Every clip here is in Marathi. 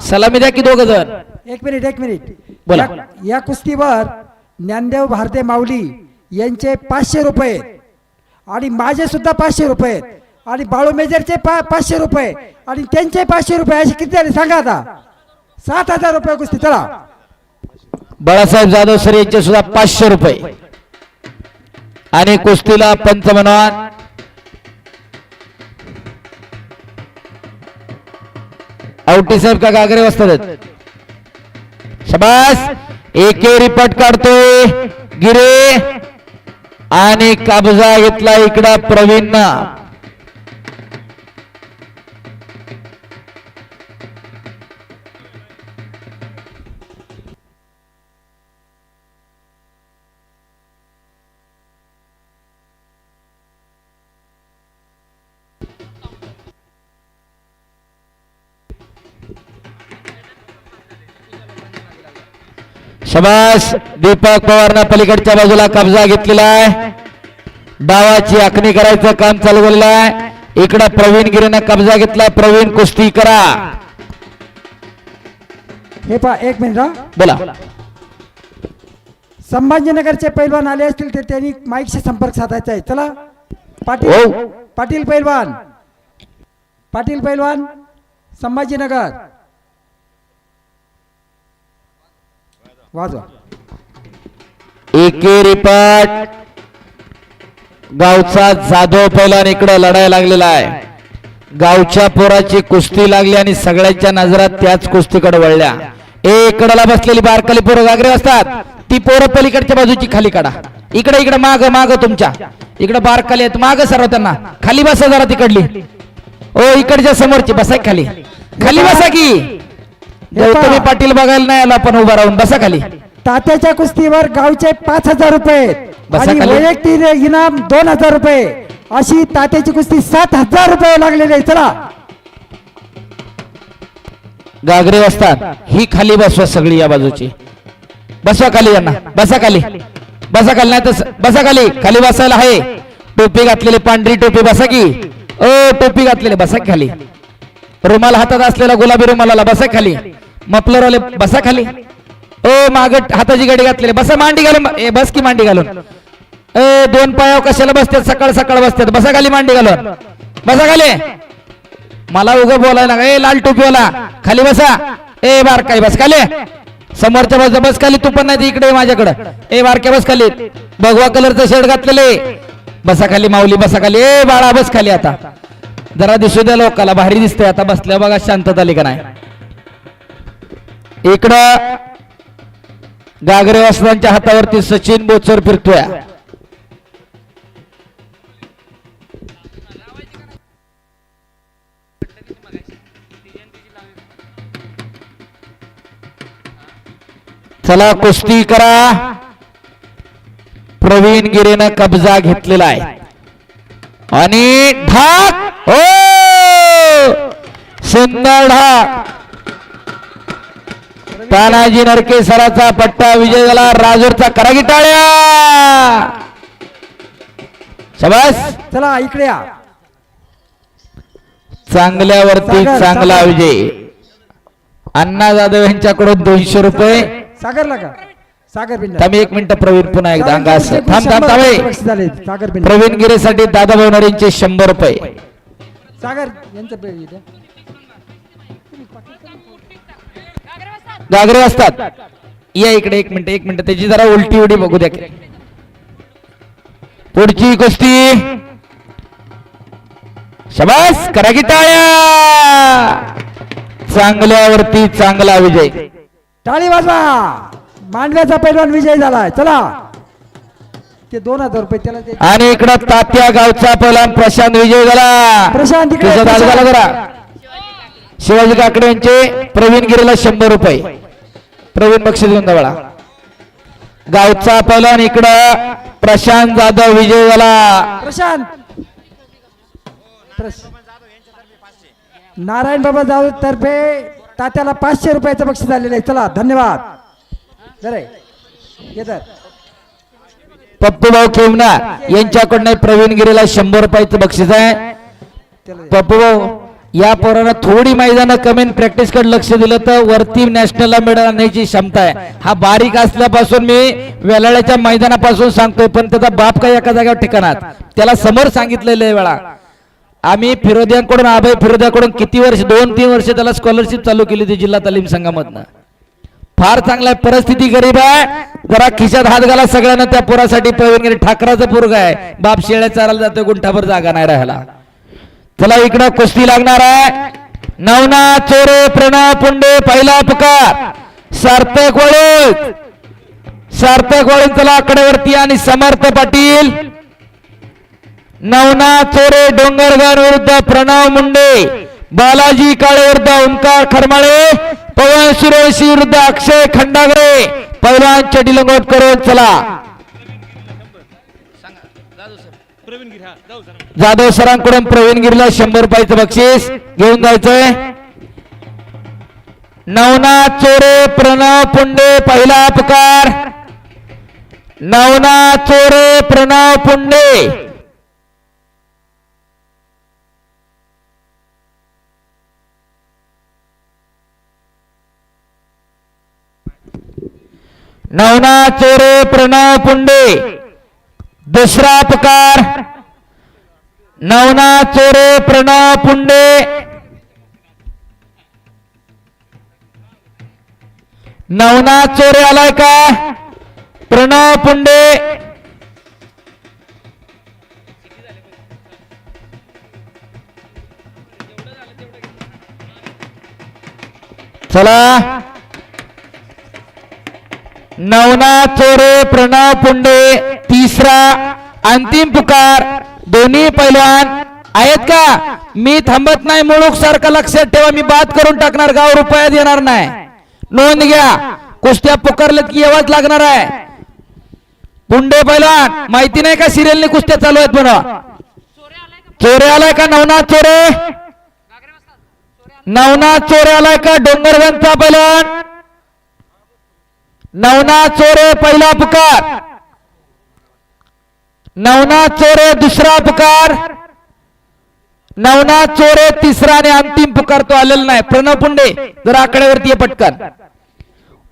सलामी द्या की दोघ जण. एक मिनिट एक मिनिट. बोला. या- कुस्तीवर ज्ञानदेव भारते माऊली यांचे पाचशे रुपये आणि माझे सुद्धा पाचशे रुपये आणि बाळू मेजरचे पा पाचशे रुपये आणि त्यांचे पाचशे रुपये असे किती झाले सांगा आता. सात हजार रुपये कुस्ती चला. बाळासाहेब जाधव सर यांचे सुद्धा पाचशे रुपये. आणि कुस्तीला पंच आवटी साहेब का गागरे वाजतात शबास! एके रिपट काढतोय. गिरे! आणि कब्जा घेतला इकडा प्रवीण शबास. दीपक पवारनं पलीकडच्या बाजूला कब्जा घेतलेला आहे. डावाची आखणी करायचं काम चालू झालेलं आहे. इकडं प्रवीण गिरीनं कब्जा घेतला. प्रवीण कुस्ती करा. हे पा एक मिनिट हा. बोला. संभाजीनगरचे पैलवान आले असतील तर त्यांनी माईकशी संपर्क साधायचा आहे. चला. हो. पाटील पाटील पैलवान. पाटील पैलवान संभाजीनगर. वाजवा. एके रिपट. गावचा जाधव पैलवान इकडं लढायला लागलेला आहे. गावच्या पोराची कुस्ती लागली आणि सगळ्यांच्या नजरात त्याच कुस्तीकडे वळल्या. ए इकडला बसलेली बारकाली पोरं गागरे असतात ती पोरं पलीकडच्या बाजूची खाली काढा. इकडे इकडे माग माग तुमच्या. इकडे बारकाली आहेत माग सर्व त्यांना. खाली बसा जरा तिकडली. ओ इकडच्या समोरची बसा खाली. खाली बसा की. गौतमी पाटील बघायला नाही आलो आपण उभा राहून बसा खाली. तात्याच्या कुस्तीवर गावचे पाच हजार रुपये बसा आणि खाली. वैयक्तिक इनाम दोन हजार रुपये. अशी तात्याची कुस्ती सात हजार रुपये लागलेली आहे. चला. गागरे असतात ही खाली बसवा सगळी या बाजूची. बसवा खाली यांना. बसा खाली. बसा खाली. नाही तर बसा खाली. खाली बसायला आहे. टोपी घातलेली पांढरी टोपी बसा की. ओ टोपी घातलेली. बसा की खाली. रुमाल हातात असलेला गुलाबी रुमालाला बसा खाली. मफलरवाले बसा खाली. ओ माग हाताची गडी घातलेली. बसा मांडी घालून ए बस की मांडी घालून. ए दोन पायाव कशाला बसतात? सकाळ सकाळ बसतात. बसा खाली मांडी घालून. बसा खाली. मला उगा बोलायला ए लाल टोपीवाला. खाली बसा. ए बारकाई बस खाली. समोरच्या बाजूला बस खाली. तू पण नाही इकडे माझ्याकडे माझ्याकडं. ए बारक्या बस खाली. भगवा कलरचं शर्ट घातलेले बसा खाली माऊली बसा खाली. ए बाळा बस खाली आता. जरा दिसू द्या लोकाला भारी दिसतंय. आता बसल्या बघा शांतता आली का नाही. इकडं गागरे वासनांच्या हातावरती सचिन बोचर फिरतोय. चला कुस्ती करा. प्रवीण गिरेनं कब्जा घेतलेला आहे. आणि ढाक! हो! सुंदर ढाक तानाजी नरके सराचा पट्टा विजय झाला. राजूरचा करागी टाळ्या शबास. चला इकडे या. चांगल्यावरती चांगला. विजय. अण्णा जाधव यांच्याकडून दोनशे रुपये. सागरला का? सागर थांब एक मिनिट प्रवीण पुन्हा एकदा अंगा असं थांब थांब थांब प्रवीण गिरेसाठी दादा भावनारींचे शंभर रुपये. सागर यांचं पे- इथे. गागरे असतात या इकडे एक मिनिट एक मिनिट. त्याची जरा उलटी उडी बघू द्या. पुढची कुस्ती. शबास करा की टाळ्या. चांगल्यावरती चांगला विजय. टाळी वाजवा. मांडव्याचा पैलवान विजय झालाय. चला. ते दोन हजार रुपये त्याला आणि इकडं तात्या गावचा पहिला प्रशांत विजय झाला. प्रशांत इकडे, तुझा दाल झाला प्रशांत. जरा. शिवाजी काकडे यांचे प्रवीण गिरीला शंभर रुपये. प्रवीण बक्षीस देऊन दवळा गावचा पहिलवान इकडं प्रशांत जाधव विजय झाला. प्रशांत. प्रश- नारायण बाबा जाऊ तर्फे तात्याला पाचशे रुपयाचं बक्षीस झालेलं आहे. चला धन्यवाद. जरे येतात भाऊ खेमना यांच्याकडनं प्रवीण गिरीला शंभर रुपयाचं बक्षीस आहे. त्याला पप्पू भाऊ या पोरानं थोडी मैदानं कमी प्रॅक्टिसकडे लक्ष दिलं तर वरती नॅशनलला मेडल आणण्याची क्षमता आहे. हा बारीक असल्यापासून मी वेलाळ्याच्या मैदानापासून सांगतोय पण त्याचा बाप काही एका जागेवर ठिकाणात त्याला समोर सांगितलेलं आहे वेळा. आम्ही फिरोद्यांकडून अभय फिरोद्याकडून किती वर्ष दोन तीन वर्ष त्याला स्कॉलरशिप चालू केली होती जिल्हा तालीम संघामधनं. फार चांगला आहे परिस्थिती गरीब आहे. जरा खिशात हात घाला सगळ्यांना त्या पुरासाठी प्रवीण ठाकराचं पोरग आहे. बाप शेळ्या चालायला जातोय गुंठाभर जागा नाही राहायला. चला इकडं कुस्ती लागणार आहे. नवना चोरे प्रणव पुंडे पहिला पुकार. सार्थक वळून. सार्थक वळून चला आकडेवरती आणि समर्थ पाटील. नवना चोरे डोंगरगाव विरुद्ध प्रणव मुंडे. बालाजी काळे विरुद्ध ओंकार खरमाळे. पवन सुरेशी विरुद्ध अक्षय खंडागरे पैलवान चटी लंगोट करून चला. जाधव सरांकडून प्रवीण गिरीला शंभर रुपयाचं बक्षीस घेऊन जायचंय. नवनाथ चोरे प्रणव पुंडे पहिला पुकार नवनाथ चोरे प्रणव पुंडे. नवना चोरे प्रणव पुंडे दुसरा पुकार. नवना चोरे प्रणव पुंडे नवना चोरे आलाय का? प्रणव पुंडे चला. नवनाथ चोरे प्रणव पुंडे तिसरा अंतिम पुकार दोन्ही पैलवान आहेत का? मी थांबत नाही मुळूक सारखं लक्षात ठेवा मी बात करून टाकणार गाव रुपयात येणार नाही. नोंद घ्या कुस्त्या पुकारल्यात की येवाच लागणार आहे. पुंडे पैलवान माहिती नाही का सिरियलने कुस्त्या चालू आहेत म्हणा चोरे आलाय का नवनाथ चोरे? नवनाथ चोरे आलाय का डोंगरगंजचा पैलवान? नवना चोरे पहिला पुकार नवनाथ चोरे दुसरा पुकार नवनाथ चोरे तिसरा आणि अंतिम पुकार तो आलेला नाही. प्रणव पुंडे जर आकड्यावरती पटकन.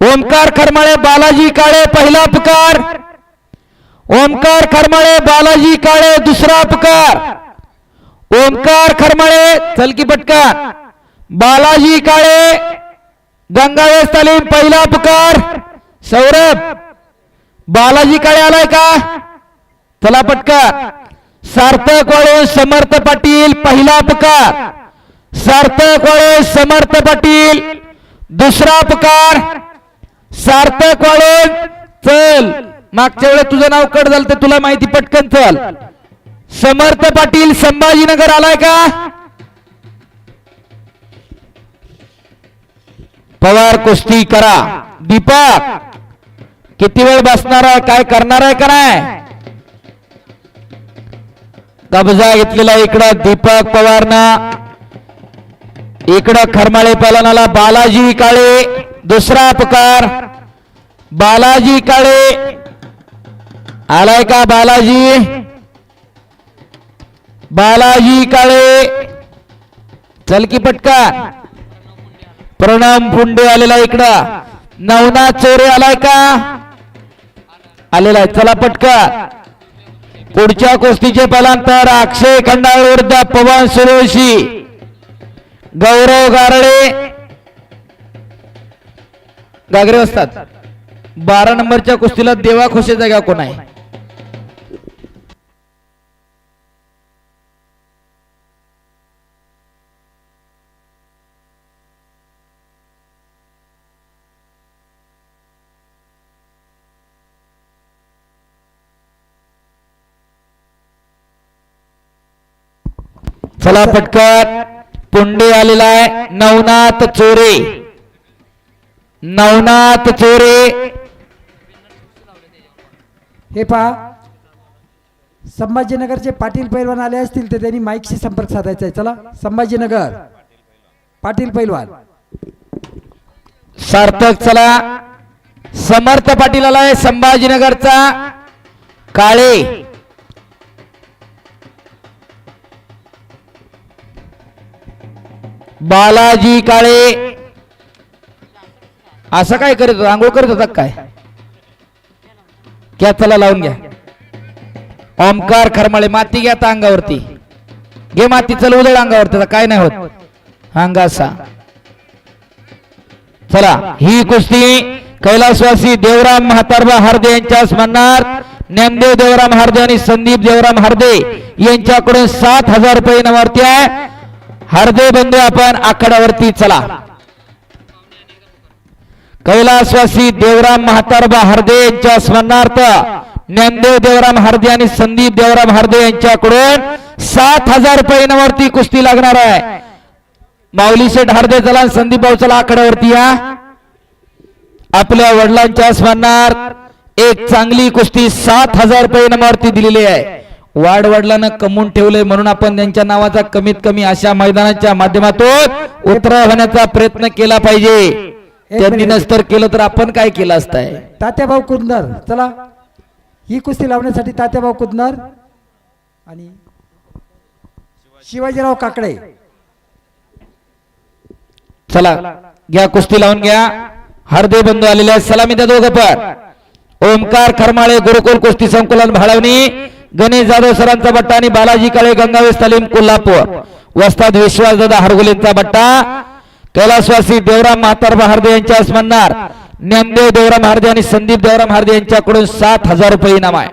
ओमकार खरमाळे बालाजी काळे पहिला पुकार ओमकार खरमाळे बालाजी काळे दुसरा पुकार ओमकार खरमाळे चलकी पटकन. बालाजी काळे गंगावेस तालीम पहिला पुकार सौरभ बालाजी काळे आलाय का? चला पटका. सार्थक वाळे समर्थ पाटील पहिला पुकार सार्थक वाळे समर्थ पाटील दुसरा पुकार सार्थक वाळे चल. मागच्या वेळेस तुझं नाव कट झालं तर तुला माहिती पटकन चल. समर्थ पाटील संभाजीनगर आलाय का? पवार कुस्ती करा. दीपक किती वेळ बसणार आहे? काय करणार आहे का नाही? कब्जा घेतलेला इकडं दीपक पवारनं. इकडं खरमाळे पालनाला बालाजी काळे दुसरा पकार बालाजी काळे. आलाय का बालाजी? बालाजी काळे. चल की पटका प्रणाम पुंडे आलेला इकडं. नवनाथ चोरे आलाय का? आलेला आहे. चला पटका. पुढच्या कुस्तीचे पलांतर अक्षय खंडाळ विरुद्ध पवन सुरेशी. गौरव गारडे. गागरे असतात. बारा नंबरच्या कुस्तीला देवा खुशी जागा कोण आहे? चला पटकन. पुंडे आलेला आहे. नवनाथ चोरे. नवनाथ चोरे. हे पहा. संभाजीनगरचे पाटील पैलवान आले असतील तर त्यांनी माईकशी संपर्क साधायचा आहे. चला संभाजीनगर. पाटील पैलवान. सार्थक चला. समर्थ पाटील आलाय. संभाजीनगरचा. काळे. बालाजी काळे. असं काय करत होता? आंघोळ करत होता काय? घ्या चला लावून घ्या. ओमकार खरमाळे माती घ्या आता अंगावरती. घे माती चल उदळ अंगावरती काय नाही होत. अंगासा चला ही कुस्ती कैलासवासी देवराम म्हातारबा हरदे यांच्या स्मरणार ज्ञानदेव देवराम हरदे आणि संदीप देवराम हरदे यांच्याकडून सात हजार रुपये नवरती आहे हार्दे बंधू आपण आखाड्यावरती चला. कैलासवासी देवराम म्हातारबा हार्दे यांच्या स्मरणार्थ ज्ञानदेव देवराम हरदे आणि संदीप देवराम हार्दे यांच्याकडून सात हजार रुपये नवरती कुस्ती लागणार आहे. माऊली शेठ हार्दे चला आणि संदीप भाऊ चला आखाड्यावरती या. आपल्या वडिलांच्या स्मरणार्थ एक चांगली कुस्ती सात हजार रुपये नमावरती दिलेली आहे. वाड वडिलांना कमवून ठेवलंय म्हणून आपण त्यांच्या नावाचा कमीत कमी अशा मैदानाच्या माध्यमातून उतराव होण्याचा प्रयत्न केला पाहिजे. त्यांनी नसतर केलं तर आपण काय केलं असतंय? तात्याभाऊ कुदनर चला. ही कुस्ती लावण्यासाठी तात्याभाऊ कुदनर आणि शिवाजीराव काकडे. चला घ्या कुस्ती लावून घ्या. हरदे बंधू आलेले सलामी त्या दोघं पण. ओमकार खरमाळे गुरुकुल कुस्ती संकुलन भाळवणी. गणेश जाधव सरांचा बट्टा आणि बालाजी काळे गंगावेश तालीम कोल्हापूर. वस्ताद विश्वासदादा हरगुलेंचा बट्टा. कैलासवासी देवराम म्हातारबा हार्दे यांच्या म्हणणार ज्ञानदेव देवराम हार्दे आणि संदीप देवराम हार्दे यांच्याकडून सात हजार रुपये इनाम आहे.